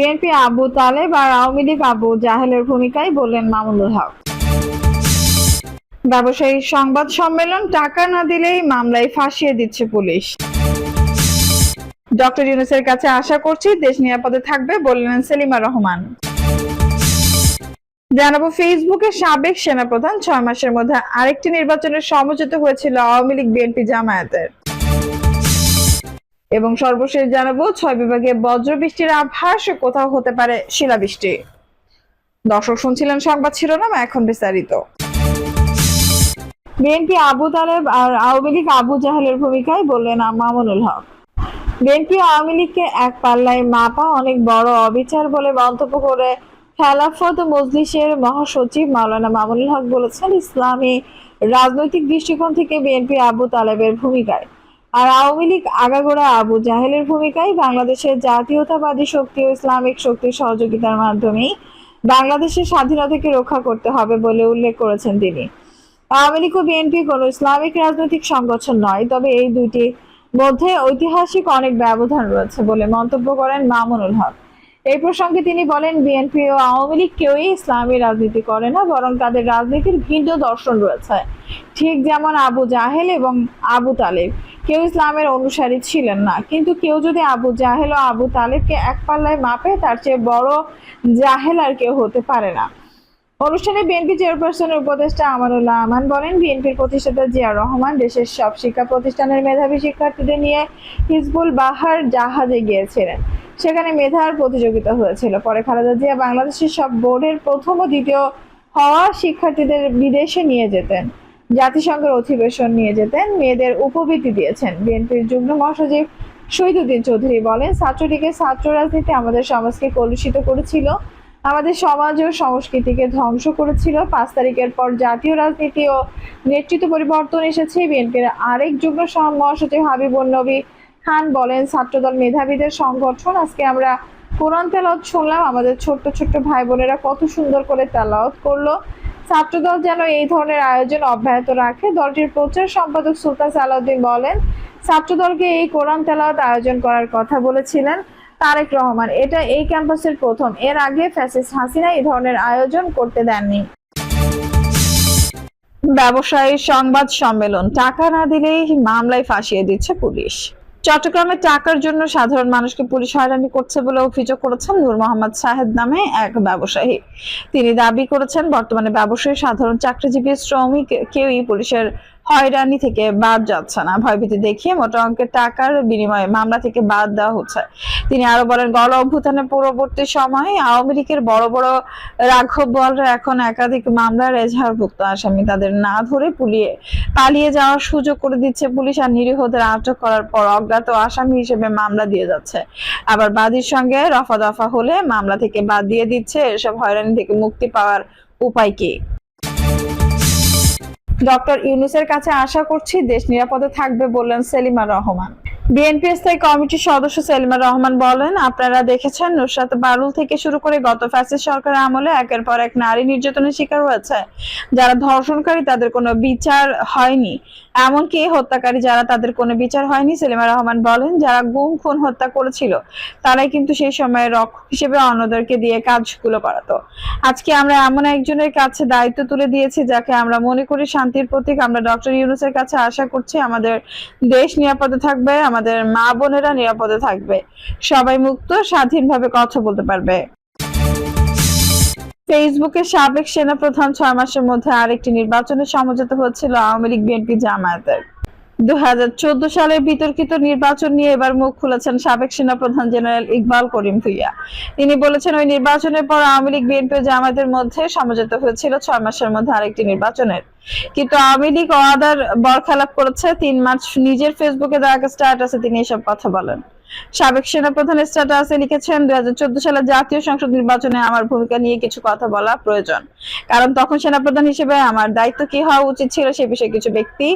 BNP Abu Taleb আর আওয়ামী লীগ আবু জাহেলের ভূমিকায় বললেন মামুনুল হক। ব্যবসায়ী সংবাদ সম্মেলন টাকা না দিলেই মামলায় ফাঁসিয়ে দিচ্ছে পুলিশ। ডক্টর ইউনুসের কাছে আশা করছি দেশ নিরাপদে থাকবে বললেন সেলিমা রহমান। জানাব ফেসবুকে সাবেক সেনাপ্রধান ছয় মাসের মধ্যে আরেকটি নির্বাচনের সমঝোতা হয়েছিল আওয়ামী লীগ বিএনপি জামায়াতের। এবং সর্বশেষ জানাব, ছয় বিভাগে বজ্র বৃষ্টির আভাস, কোথাও হতে পারে শিলাবৃষ্টি। দর্শক শুনছিলেন সংবাদ শিরোনাম, এখন বিস্তারিত। বিএনপি আবু তালেব আর আওয়ামী লীগ আবু জাহেলের ভূমিকায় বললেন মামুনুল হক। বিএনপি আওয়ামী লীগকে এক পাল্লায় মাপা অনেক বড় অবিচার বলে মন্তব্য করে খেলাফত মজলিসের মহাসচিব মাওলানা মামুনুল হক বলেছেন, ইসলামী রাজনৈতিক দৃষ্টিকোণ থেকে বিএনপি আবু তালেবের ভূমিকায়। আর আওয়ামী লীগ আগাগোড়া আবু জাহেলের ভূমিকায় বাংলাদেশের জাতীয়তাবাদী শক্তি ও ইসলামিক শক্তির সহযোগিতার মাধ্যমেই বাংলাদেশের স্বাধীনতাকে রক্ষা করতে হবে বলে উল্লেখ করেছেন তিনি। আওয়ামী লীগ ও বিএনপি কোনো ইসলামিক রাজনৈতিক সংগঠন নয়, তবে এই দুইটি মধ্যে ঐতিহাসিক অনেক ব্যবধান রয়েছে বলে মন্তব্য করেন মামুনুল হক। এই প্রসঙ্গে তিনি বলেন, বিএনপি ও আওয়ামী লীগ কেউই ইসলামী রাজনীতি করে না, বরং তাদের রাজনীতির ভিন্ন দর্শন রয়েছে। ঠিক যেমন আবু জাহেল এবং আবু তালেব। কেউ ইসলামের অনুসারী ছিলেন না, কিন্তু কেউ যদি আবু জাহেল ও আবু তালেবকে এক পাল্লায় মাপে, তার চেয়ে বড় জাহেল আর কেউ হতে পারে না। অনুষ্ঠানে বিএনপি চেয়ারপারসনের উপদেষ্টা আমানুল্লাহ আমান বলেন, বিএনপির প্রতিষ্ঠাতা জিয়া রহমান দেশের সব শিক্ষা প্রতিষ্ঠানের মেধাবী শিক্ষার্থীদের নিয়ে হিজবুল বাহার জাহাজে গিয়েছিলেন। সেখানে মেধার প্রতিযোগিতা হয়েছিল। পরে খালেদা জিয়া বাংলাদেশের সব বোর্ডের প্রথম ও দ্বিতীয় হওয়া শিক্ষার্থীদের বিদেশে নিয়ে যেতেন। জাতিসংঘের অধিবেশন নিয়ে যেতেন, মেয়েদের উপবৃত্তি দিয়েছেন। বিএনপির যুগ্ম মহাসচিব শহীদুদ্দিন চৌধুরী বলেন, ছাত্রলীগের ছাত্র রাজনীতি আমাদের সমাজকে কলুষিত করেছিল। আমাদের সমাজ ও সংস্কৃতিকে ধ্বংস করেছিল। পাঁচ তারিখের পর জাতীয় রাজনীতি ও নেতৃত্ব পরিবর্তন এসেছে। বিএনপির আরেক যুগ্ম মহাসচিব হাবিবুল নবী খান বলেন, ছাত্রদল মেধাবীদের সংগঠন। আজকে আমরা কোরআন তেলাওয়াত শুনলাম। আমাদের ছোট্ট ছোট্ট ভাই বোনেরা কত সুন্দর করে তেলাওয়াত করল। ছাত্রদল যেন এই ধরনের আয়োজন অব্যাহত রাখে। দলটির প্রচার সম্পাদক সুলতান সালাউদ্দিন বলেন, ছাত্রদলকে এই কোরআন তেলাওয়াত আয়োজন করার কথা বলেছিলেন। তারেক রহমান। এটা এই ক্যাম্পাসের প্রথম। এর আগে ফ্যাসিস্ট হাসিনা এই ধরনের আয়োজন করতে দেননি। ব্যবসায়ী সংবাদ সম্মেলন। টাকা না দিলেই মামলায় ফাঁসিয়ে দিচ্ছে পুলিশ। চট্টগ্রামে টাকার জন্য সাধারণ মানুষকে পুলিশ হয়রানি করছে বলে অভিযোগ করেছেন নূর মোহাম্মদ শাহেদ নামে এক ব্যবসায়ী। তিনি দাবি করেছেন, বর্তমানে ব্যবসায়ী সাধারণ চাকরিজীবী শ্রমিক কেউই পুলিশের হয়রানি থেকে বাদ যাচ্ছে না। ভয়ভীতি দেখিয়ে মোটা অঙ্কের টাকার বিনিময়ে মামলা থেকে বাদ দেওয়া হচ্ছে। তিনি আরও বলেন, গণ অভ্যুত্থানের পূর্ববর্তী সময়ে আওয়ামী লীগের বড় বড় রাঘব বলরা এখন একাধিক মামলার এজাহারভুক্ত। আসামি তাদের না ধরে পুলিয়ে, পালিয়ে যাওয়ার সুযোগ করে দিচ্ছে পুলিশ আর নিরীহদের আটক করার পর অজ্ঞাত আসামি হিসেবে মামলা দিয়ে যাচ্ছে। আবার বাদীর সঙ্গে রফা দফা হলে মামলা থেকে বাদ দিয়ে দিচ্ছে। এসব হয়রানি থেকে মুক্তি পাওয়ার উপায় কি? ডক্টর ইউনুসের কাছে আশা করছি দেশ নিরাপদে থাকবে বললেন সেলিমা রহমান। বিএনপি স্থায়ী কমিটির সদস্য সেলিমা রহমান বলেন, আপনারা দেখেছেন নুসরাত বারুল থেকে শুরু করে গত ফ্যাসিস্ট সরকারের আমলে একের পর এক নারী নির্যাতনের শিকার হয়েছে। যারা ধর্ষণকারী, তাদের কোনো বিচার হয়নি। এমনকি হত্যাকারী যারা, তাদের কোনো বিচার হয়নি, সেলিমা রহমান বলেন, যারা গুম, খুন, হত্যা করেছিল, তারাই কিন্তু সেই সময় রক্ষক হিসেবে অন্যদেরকে দিয়ে কাজগুলো করাতো আজকে আমরা এমন একজনের কাছে দায়িত্ব তুলে দিয়েছি, যাকে আমরা মনে করি শান্তির প্রতীক। আমরা ডক্টর ইউনুসের কাছে আশা করছি আমাদের দেশ নিরাপদে থাকবে, আমাদের মা বোনেরা নিরাপদে থাকবে। সবাই মুক্ত, স্বাধীনভাবে কথা বলতে পারবে। ফেসবুকে সাবেক সেনা প্রধান ছয় মাসের মধ্যে আরেকটি নির্বাচনে সমঝোতা হচ্ছিল আওয়ামী লীগ, বিএনপি, জামায়াতের। দু সালের বিতর্কিত নির্বাচন নিয়ে এবার মুখ খুলেছেন সাবেক সেনাপ্রধান জেনারেল ইকবাল করিম ভুইয়া। তিনি বলেছেন, ওই নির্বাচনের পর আওয়ামী লীগ, বিএনপি জামায়াতের মধ্যে সমঝোতা হয়েছিল ছয় মাসের মধ্যে আরেকটি নির্বাচনের। কিন্তু আওয়ামী লীগ ওয়াদার বরখালাপ করেছে তিন মার্চ নিজের ফেসবুকে দেওয়া স্ট্যাটাসে তিনি এসব কথা বলেন। সাবেক সেনাপ্রধান স্ট্যাটাসে লিখেছেন, দুই সালের জাতীয় সংসদ নির্বাচনে আমার ভূমিকা নিয়ে কিছু কথা বলা প্রয়োজন। কারণ তখন সেনাপ্রধান হিসেবে আমার দায়িত্ব কি হওয়া উচিত ছিল সে বিষয়ে কিছু ব্যক্তি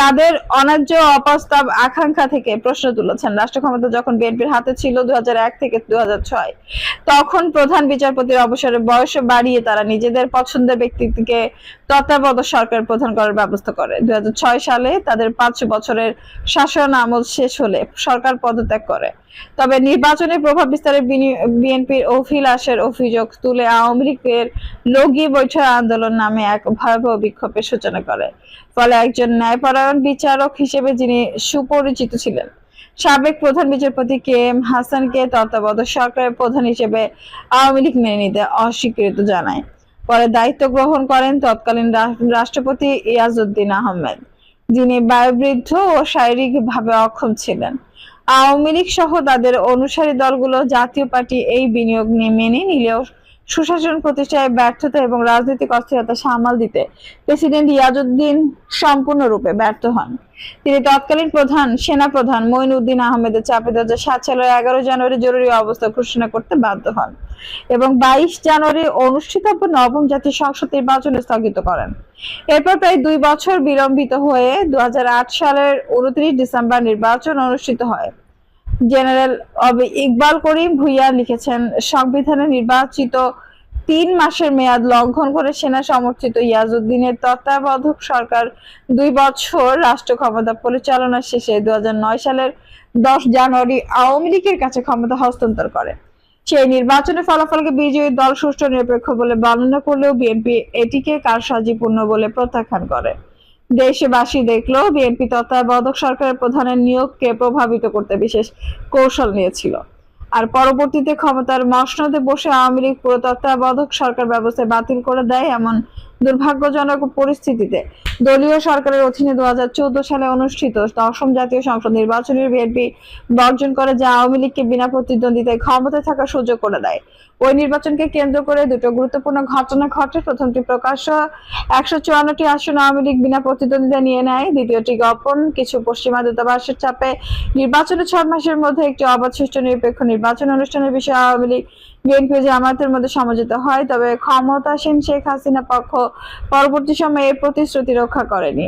তাদের অন্যায্য অপ্রস্তাব আকাঙ্ক্ষা থেকে প্রশ্ন তুলেছেন। রাষ্ট্র ক্ষমতা যখন বিএনপির হাতে ছিল দুই হাজার এক থেকে দু হাজার ছয়, তখন প্রধান বিচারপতির অবসরে বয়স বাড়িয়ে তারা নিজেদের পছন্দের ব্যক্তিকে তত্ত্বাবধায়ক সরকার প্রধান করার ব্যবস্থা করে। দু হাজার ছয় সালে তাদের পাঁচ বছরের শাসন আমল শেষ হলে সরকার পদত্যাগ করে। তবে নির্বাচনে প্রভাব বিস্তারে বিএনপির অভিলাষের অভিযোগ তুলে আওয়ামী লীগের লগি বৈঠক আন্দোলন নামে এক ভয়াবহ বিক্ষোভের সূচনা করে। ফলে একজন ন্যায়পরায়ণ বিচারক হিসেবে যিনি সুপরিচিত ছিলেন, সাবেক প্রধান বিচারপতি কে এম হাসানকে তত্ত্বাবধায়ক সরকারের প্রধান হিসেবে আওয়ামী লীগ মেনে নিতে অস্বীকৃত জানায়। পরে দায়িত্ব গ্রহণ করেন তৎকালীন রাষ্ট্রপতি ইয়াজউদ্দিন আহমেদ, যিনি বায়ুবৃদ্ধ ও শারীরিকভাবে অক্ষম ছিলেন। আওয়ামী লীগ সহ তাদের অনুসারী দলগুলো জাতীয় পার্টি এই বিনিয়োগ নিয়ে মেনে নিলেও সুশাসন প্রতিষ্ঠায় ব্যর্থতা এবং রাজনৈতিক অস্থিরতা সামাল দিতে প্রেসিডেন্ট ইয়াজউদ্দিন সম্পূর্ণরূপে ব্যর্থ হন। তিনি তৎকালীন প্রধান, সেনা প্রধান মঈনুদ্দিন আহমেদের চাপে দু হাজার সাত সালের এগারো জানুয়ারি জরুরি অবস্থা ঘোষণা করতে বাধ্য হন এবং বাইশ জানুয়ারি অনুষ্ঠিতব্য নবম জাতীয় সংসদ নির্বাচন স্থগিত করেন। এরপর প্রায় দুই বছর বিলম্বিত হয়ে দুহাজার আট সালের উনত্রিশ ডিসেম্বর নির্বাচন অনুষ্ঠিত হয়। জেনারেল ইকবাল করিম ভুইয়া লিখেছেন, সংবিধানে নির্বাচিত তিন মাসের মেয়াদ লঙ্ঘন করে সেনা সমর্থিত ইয়াজউদ্দিনের তত্ত্বাবধায়ক সরকার দুই বছর রাষ্ট্র ক্ষমতা পরিচালনা শেষে দুই হাজার নয় সালের দশ জানুয়ারি আওয়ামী লীগের কাছে ক্ষমতা হস্তান্তর করে। সেই নির্বাচনের ফলাফলকে বিজয়ী দল সুষ্ঠু নিরপেক্ষ বলে বর্ণনা করলেও বিএনপি এটিকে কারসাজিপূর্ণ বলে প্রত্যাখ্যান করে। দেশবাসী দেখল, বিএনপি তত্ত্বাবধায়ক সরকারের প্রধানের নিয়োগকে প্রভাবিত করতে বিশেষ কৌশল নিয়েছিল। আর পরবর্তীতে ক্ষমতার মসনদে বসে আওয়ামী লীগ পুরো তত্ত্বাবধায়ক সরকার ব্যবস্থা বাতিল করে দেয় এমন দুর্ভাগ্যজনক পরিস্থিতিতে। দলীয় সরকারের অধীনে দু সালে অনুষ্ঠিত দশম জাতীয় সংসদ নির্বাচনের বিএনপি বর্জন করে, যা আওয়ামী লীগকে বিনা প্রতিদ্বন্দ্বিতায় ক্ষমতায় থাকার সুযোগ করে দেয়। ওই নির্বাচনকে কেন্দ্র করে দুটো গুরুত্বপূর্ণ ঘটনা ঘটে। প্রথমটি প্রকাশ্য একশো চুয়ান্নটি আসন আওয়ামী লীগ বিনা প্রতিদ্বন্দ্বিতা নিয়ে নেয়। দ্বিতীয়টি গোপন, কিছু পশ্চিমা দূতাবাসের চাপে। নির্বাচনের ছয় মাসের মধ্যে একটি অবাধ সুষ্ঠু নিরপেক্ষ নির্বাচন অনুষ্ঠানের বিষয়ে আওয়ামী লীগ বিএনপি জামাতের মধ্যে সমঝোতা হয়, তবে ক্ষমতাসীন শেখ হাসিনা পক্ষ পরবর্তী সময়ে প্রতিশ্রুতি রক্ষা করেনি।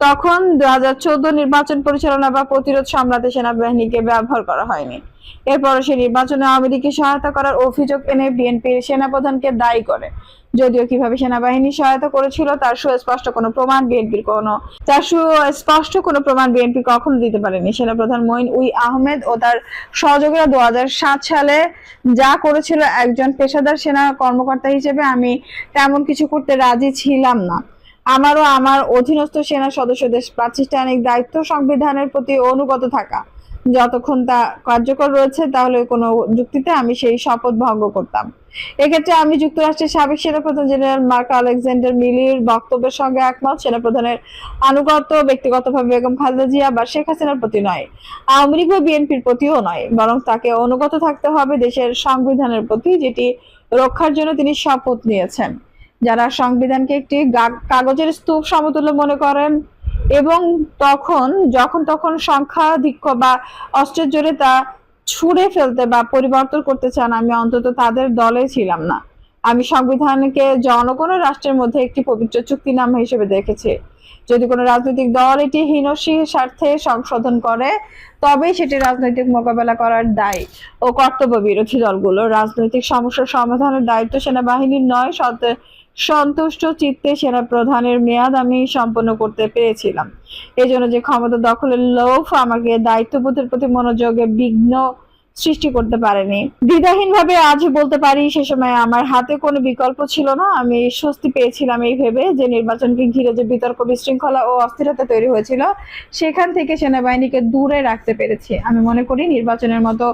তখন দু হাজার চোদ্দ নির্বাচন পরিচালনা বা প্রতিরোধ সামলাতে সেনাবাহিনীকে ব্যবহার করা হয়নি। এরপর সে নির্বাচনে আওয়ামী লীগকে সহায়তা করার অভিযোগ এনে বিএনপির সেনাপ্রধানকে দায়ী করে। যদিও কীভাবে সেনাবাহিনী সহায়তা করেছিল, তার সুস্পষ্ট কোনো প্রমাণ বিএনপির কোনো তার সুস্পষ্ট কোনো প্রমাণ বিএনপি কখনো দিতে পারেনি। সেনাপ্রধান মঈন উই আহমেদ ও তার সহযোগীরা দুহাজার সাত সালে যা করেছিল একজন পেশাদার সেনা কর্মকর্তা হিসেবে আমি তেমন কিছু করতে রাজি ছিলাম না। আমারও আমার অধীনস্থ সেনা সদস্যদের প্রাতিষ্ঠানিক দায়িত্ব সংবিধানের প্রতি অনুগত থাকা। যতক্ষণ তা কার্যকর রয়েছে, তাহলে কোনো যুক্তিতে আমি সেই শপথ ভঙ্গ করতাম। এক্ষেত্রে আমি যুক্তরাষ্ট্রের সাবেক সেনাপ্রধান জেনারেল মার্ক আলেকজান্ডার মিলির বক্তব্যের সঙ্গে একমত। সেনাপ্রধানের আনুগত্য, ব্যক্তিগতভাবে বেগম খালেদা জিয়া বা শেখ হাসিনার প্রতি নয়, আওয়ামী লীগ বা বিএনপির প্রতিও নয়, বরং তাকে অনুগত থাকতে হবে দেশের সংবিধানের প্রতি, যেটি রক্ষার জন্য তিনি শপথ নিয়েছেন। যারা সংবিধানকে একটি কাগজের স্তূপ সমতুল্য মনে করেন এবং তখন, যখন তখন সংখ্যাধিক্য বা অস্ত্রের জোরে তা ছুঁড়ে ফেলতে বা পরিবর্তন করতে চান আমি অন্তত তাদের দলে ছিলাম না। আমি সংবিধানকে জনগণ রাষ্ট্রের মধ্যে একটি পবিত্র চুক্তিনামা হিসেবে দেখেছি। যদি কোনো রাজনৈতিক দল এটি হীনসি স্বার্থে সংশোধন করে তবে সেটি রাজনৈতিক মোকাবেলা করার দায় ও কর্তব্য বিরোধী দলগুলো। রাজনৈতিক সমস্যার সমাধানের দায়িত্ব সেনাবাহিনীর নয় সন্তুষ্ট চিত্তে সেনা প্রধানের মেয়াদ আমি সম্পন্ন করতে পেরেছিলাম। এই জন্য যে ক্ষমতা দখলের লোভ আমাকে দায়িত্ববোধের প্রতি মনোযোগে বিঘ্ন সৃষ্টি করতে পারেনি। দ্বিধাহীন ভাবে আজ বলতে পারি, সে সময় আমার হাতে কোনো বিকল্প ছিল না। আমি স্বস্তি পেয়েছিলাম এই ভেবে যে নির্বাচনকে ঘিরে যে বিতর্ক, বিশৃঙ্খলা ও অস্থিরতা তৈরি হয়েছিল, সেখান থেকে সেনাবাহিনীকে দূরে রাখতে পেরেছি। আমি মনে করি নির্বাচনের মতো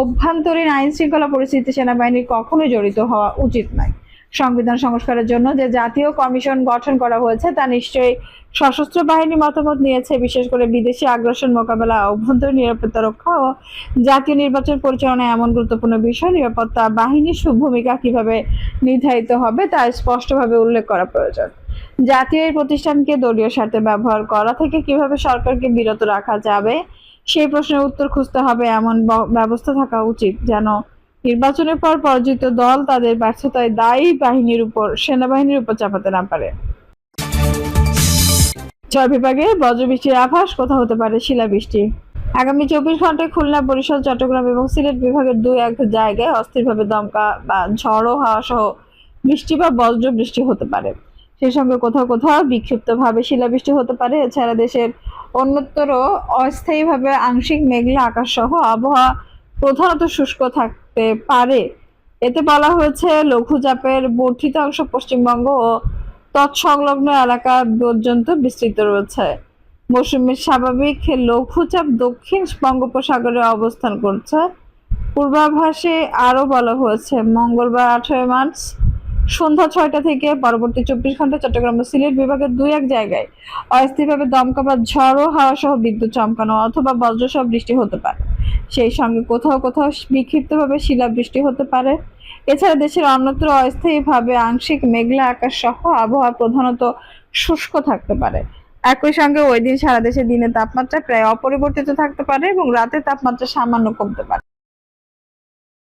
অভ্যন্তরীণ আইন শৃঙ্খলা পরিস্থিতি সেনাবাহিনীর কখনোই জড়িত হওয়া উচিত নয়। সংবিধান সংস্কারের জন্য যে জাতীয় কমিশন গঠন করা হয়েছে, তা নিশ্চয়ই সশস্ত্র বাহিনী মতামত নিয়েছে, বিশেষ করে বিদেশি আগ্রাসন মোকাবেলা, অভ্যন্তরীণ নিরাপত্তা রক্ষা ও জাতীয় নির্বাচন পরিচালনায় এমন গুরুত্বপূর্ণ বিষয়, নিরাপত্তা বাহিনীর ভূমিকা কীভাবে নির্ধারিত হবে, তা স্পষ্টভাবে উল্লেখ করা প্রয়োজন। জাতীয় এই প্রতিষ্ঠানকে দলীয় স্বার্থে ব্যবহার করা থেকে কীভাবে সরকারকে বিরত রাখা যাবে, সেই প্রশ্নের উত্তর খুঁজতে হবে, এমন ব্যবস্থা থাকা উচিত যেন নির্বাচনের পর পরাজিত দল তাদের ব্যর্থতায় দায়ী বাহিনীর উপর, সেনাবাহিনীর উপর চাপাতে না পারে। ছয় বিভাগে বজ্রবৃষ্টির আভাস, কোথাও হতে পারে শিলাবৃষ্টি। আগামী চব্বিশ ঘন্টায় খুলনা, বরিশাল, চট্টগ্রাম এবং সিলেট বিভাগের দুই এক জায়গায় অস্থিরভাবে দমকা বা ঝড়ো হাওয়া সহ বৃষ্টি বা বজ্র বৃষ্টি হতে পারে। সেই সঙ্গে কোথাও কোথাও বিক্ষিপ্তভাবে শিলাবৃষ্টি হতে পারে। এছাড়া দেশের অন্যত্র অস্থায়ীভাবে আংশিক মেঘলা আকাশ সহ আবহাওয়া প্রধানত শুষ্ক থাকতে পারে। এতে বলা হয়েছে, লঘুচাপের বর্ধিত অংশ পশ্চিমবঙ্গ ও তৎসংলগ্ন এলাকা পর্যন্ত বিস্তৃত রয়েছে। মৌসুমীর স্বাভাবিক লঘুচাপ দক্ষিণ বঙ্গোপসাগরে অবস্থান করছে। পূর্বাভাসে আরও বলা হয়েছে, মঙ্গলবার আঠারোই মার্চ সন্ধ্যা ছয়টা থেকে পরবর্তী চব্বিশ ঘণ্টা চট্টগ্রাম ও সিলেট বিভাগের দুই এক জায়গায় অস্থায়ীভাবে দমকা বা ঝড়ো হাওয়া সহ বিদ্যুৎ চমকানো অথবা বজ্রসহ বৃষ্টি হতে পারে। সেই সঙ্গে কোথাও কোথাও বিক্ষিপ্তভাবে শিলাবৃষ্টি হতে পারে। এছাড়া দেশের অন্যত্র অস্থায়ীভাবে আংশিক মেঘলা আকাশ সহ আবহাওয়া প্রধানত শুষ্ক থাকতে পারে। একই সঙ্গে ওই দিন সারা দেশে দিনের তাপমাত্রা প্রায় অপরিবর্তিত থাকতে পারে এবং রাতে তাপমাত্রা সামান্য কমতে পারে।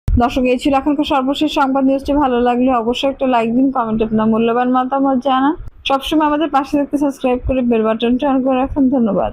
দর্শক, এই ছিল এখনকার সর্বশেষ সংবাদ। নিউজটি ভালো লাগলে অবশ্যই একটা লাইক দিন কমেন্ট আপনার মূল্যবান মতামত জানান। সবসময় আমাদের পাশে থাকতে সাবস্ক্রাইব করে বেল বাটনটা অন করে রাখুন। ধন্যবাদ।